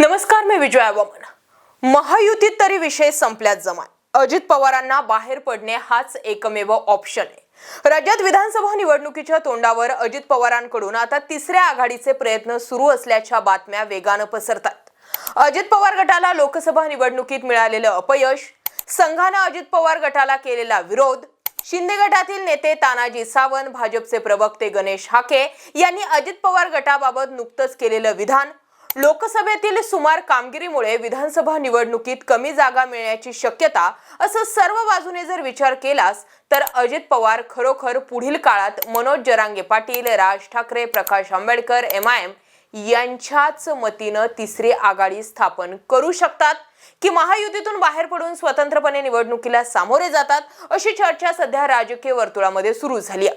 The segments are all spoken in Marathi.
नमस्कार मी विजया वामन. महायुतीत तरी विषय संपल्यात जमा अजित पवारांना बाहेर पडणे हाच एकमेव ऑप्शन आहे राज्यात विधानसभा निवडणुकीच्या तोंडावर अजित पवारांकडून आता तिसऱ्या आघाडीचे प्रयत्न सुरू असल्याच्या बातम्या वेगानं पसरतात. अजित पवार गटाला लोकसभा निवडणुकीत मिळालेलं अपयश संघानं अजित पवार गटाला केलेला विरोध शिंदे गटातील नेते तानाजी सावंत भाजपचे प्रवक्ते गणेश हाके यांनी अजित पवार गटाबाबत नुकतंच केलेलं विधान लोकसभेतील सुमार कामगिरीमुळे विधानसभा निवडणुकीत कमी जागा मिळण्याची शक्यता असं सर्व बाजूने जर विचार केलास तर अजित पवार खरोखर पुढील काळात Manoj Jarange Patil Raj Thackeray Prakash Ambedkar M I M यांच्याच मतीनं तिसरी आघाडी स्थापन करू शकतात की महायुतीतून बाहेर पडून स्वतंत्रपणे निवडणुकीला सामोरे जातात अशी चर्चा सध्या राजकीय वर्तुळामध्ये सुरू झाली आहे.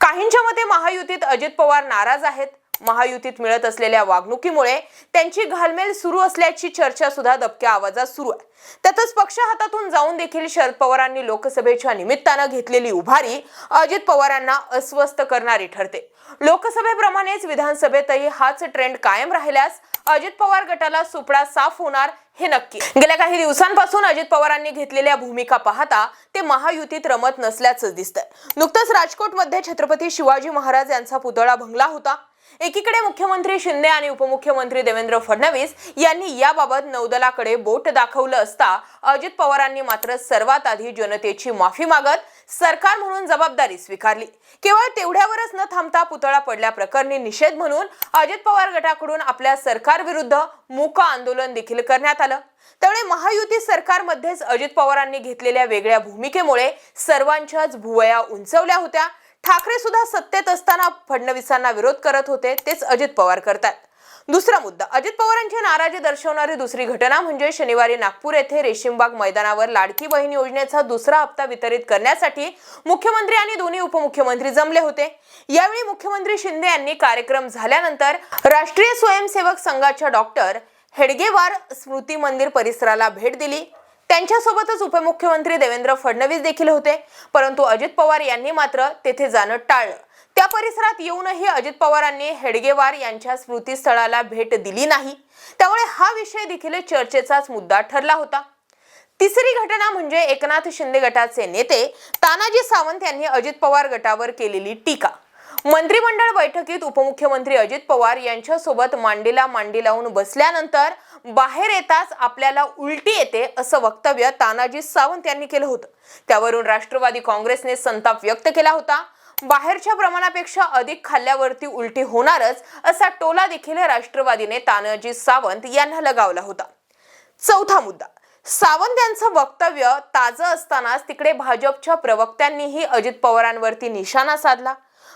काहींच्या मते महायुतीत अजित पवार नाराज आहेत महायुतीत मिळत असलेल्या वागणुकीमुळे त्यांची घालमेल सुरू असल्याची चर्चा सुद्धा दबक्या आवाजात सुरू आहे. त्यातच पक्ष हातातून जाऊन देखील शरद पवारांनी लोकसभेच्या निमित्तानं घेतलेली उभारी अजित पवारांना अस्वस्थ करणारी ठरते. लोकसभेप्रमाणेच विधानसभेतही हाच ट्रेंड कायम राहिल्यास अजित पवार गटाला सुपडा साफ होणार हे नक्की. गेल्या काही दिवसांपासून अजित पवारांनी घेतलेल्या भूमिका पाहता ते महायुतीत रमत नसल्याचं दिसतंय. नुकतंच राजकोटमध्ये छत्रपती शिवाजी महाराज यांचा पुतळा भंगला होता. एकीकडे मुख्यमंत्री शिंदे आणि उपमुख्यमंत्री देवेंद्र फडणवीस यांनी याबाबत नौदलाकडे बोट दाखवलं असता अजित पवारांनी मात्र सर्वात आधी जनतेची माफी मागत सरकार म्हणून जबाबदारी स्वीकारली. केवळ तेवढ्यावरच न थांबता पुतळा पडल्याप्रकरणी निषेध म्हणून अजित पवार गटाकडून आपल्या सरकारविरुद्ध मूक आंदोलन देखील करण्यात आलं. त्यामुळे महायुती सरकारमध्येच अजित पवारांनी घेतलेल्या वेगळ्या भूमिकेमुळे सर्वांच्याच भुवया उंचवल्या होत्या. ठाकरे सुद्धा सत्तेत असताना फडणवीसांना विरोध करत होते तेच अजित पवार करतात. दुसरा मुद्दा अजित पवारांची नाराजी दर्शवणारी दुसरी घटना म्हणजे शनिवारी नागपूर येथे रेशीमबाग मैदानावर लाडकी बहीण योजनेचा दुसरा हप्ता वितरित करण्यासाठी मुख्यमंत्री आणि दोन्ही उपमुख्यमंत्री जमले होते. यावेळी मुख्यमंत्री शिंदे यांनी कार्यक्रम झाल्यानंतर राष्ट्रीय स्वयंसेवक संघाच्या डॉक्टर हेडगेवार स्मृती मंदिर परिसराला भेट दिली. त्यांच्यासोबतच उपमुख्यमंत्री देवेंद्र फडणवीस देखील होते. परंतु अजित पवार यांनी मात्र तेथे जाणं टाळलं. त्या परिसरात येऊनही अजित पवारांनी हेडगेवार यांच्या स्मृतीस्थळाला भेट दिली नाही. त्यामुळे हा विषय देखील चर्चेचाच मुद्दा ठरला होता. तिसरी घटना म्हणजे एकनाथ शिंदे गटाचे नेते तानाजी सावंत यांनी अजित पवार गटावर केलेली टीका. मंत्रिमंडळ बैठकीत उपमुख्यमंत्री अजित पवार यांच्यासोबत मांडीला मांडी लावून बसल्यानंतर बाहेर येताच आपल्याला उलटी येते असं वक्तव्य तानाजी सावंत यांनी केलं होतं. त्यावरून राष्ट्रवादी काँग्रेसने संताप व्यक्त केला होता. बाहेरच्या प्रमाणापेक्षा अधिक खाल्ल्यावरती उलटी होणारच असा टोला देखील राष्ट्रवादीने तानाजी सावंत यांना लगावला होता. चौथा मुद्दा. सावंत यांचं वक्तव्य ताजं असतानाच तिकडे भाजपच्या प्रवक्त्यांनीही अजित पवारांवरती निशाणा साधला.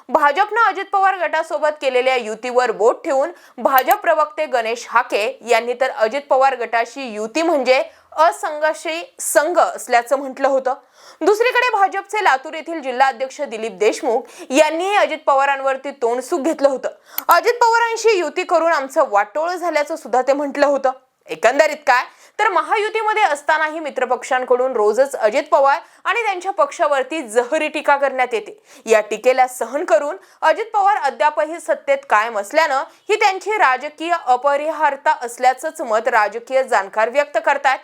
भाजपनं अजित पवार गटासोबत केलेल्या युतीवर बोट ठेवून भाजप प्रवक्ते गणेश हाके यांनी तर अजित पवार गटाशी युती म्हणजे असंघाशी संघ असल्याचं म्हटलं होतं. दुसरीकडे भाजपचे लातूर येथील जिल्हा अध्यक्ष दिलीप देशमुख यांनीही अजित पवारांवरती तोंडसुख घेतलं होतं. अजित पवारांशी युती करून आमचं वाटोळ झाल्याचं सुद्धा ते म्हटलं होतं. एकंदरीत काय? तर महायुतीमध्ये असतानाही मित्रपक्षांकडून रोजच अजित पवार आणि त्यांच्या पक्षावरती जहरी टीका करण्यात येते. या टीकेला सहन करून अजित पवार अद्यापही सत्तेत कायम असल्यानं ही त्यांची राजकीय अपरिहार्यता असल्याचंच मत राजकीय जाणकार व्यक्त करतात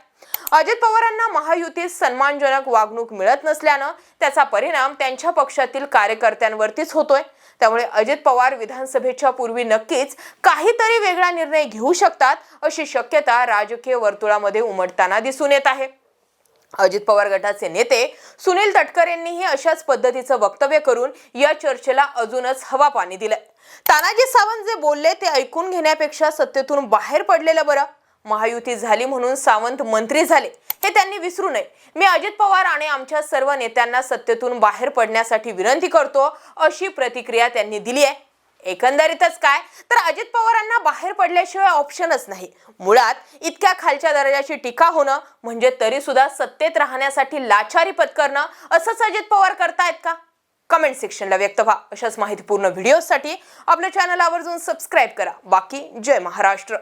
अजित पवारांना महायुतीत सन्मानजनक वागणूक मिळत नसल्यानं त्याचा परिणाम त्यांच्या पक्षातील कार्यकर्त्यांवरतीच होतोय. त्यामुळे अजित पवार विधानसभेच्या पूर्वी नक्कीच काहीतरी वेगळा निर्णय घेऊ शकतात अशी शक्यता राजकीय वर्तुळामध्ये उमटताना दिसून येत आहे. अजित पवार गटाचे नेते सुनील तटकर यांनीही अशाच पद्धतीचं वक्तव्य करून या चर्चेला अजूनच हवा पाणी दिलंय. तानाजी सावंत जे बोलले ते ऐकून घेण्यापेक्षा सत्तेतून बाहेर पडलेलं बरं. महायुती झाली म्हणून सावंत मंत्री झाले हे त्यांनी विसरू नये. मी अजित पवार आणि आमच्या सर्व नेत्यांना सत्तेतून बाहेर पडण्यासाठी विनंती करतो अशी प्रतिक्रिया त्यांनी दिली आहे. एकंदरीतच काय? तर अजित पवारांना बाहेर पडल्याशिवाय ऑप्शनच नाही. मुळात इतक्या खालच्या दर्जाची टीका होणं म्हणजे तरी सुद्धा सत्तेत राहण्यासाठी लाचारी पत्करणं असंच अजित पवार करतायत का? कमेंट सेक्शनला व्यक्त व्हा. अशाच माहितीपूर्ण व्हिडिओसाठी आपल्या चॅनल आवर्जून सबस्क्राईब करा. बाकी जय महाराष्ट्र.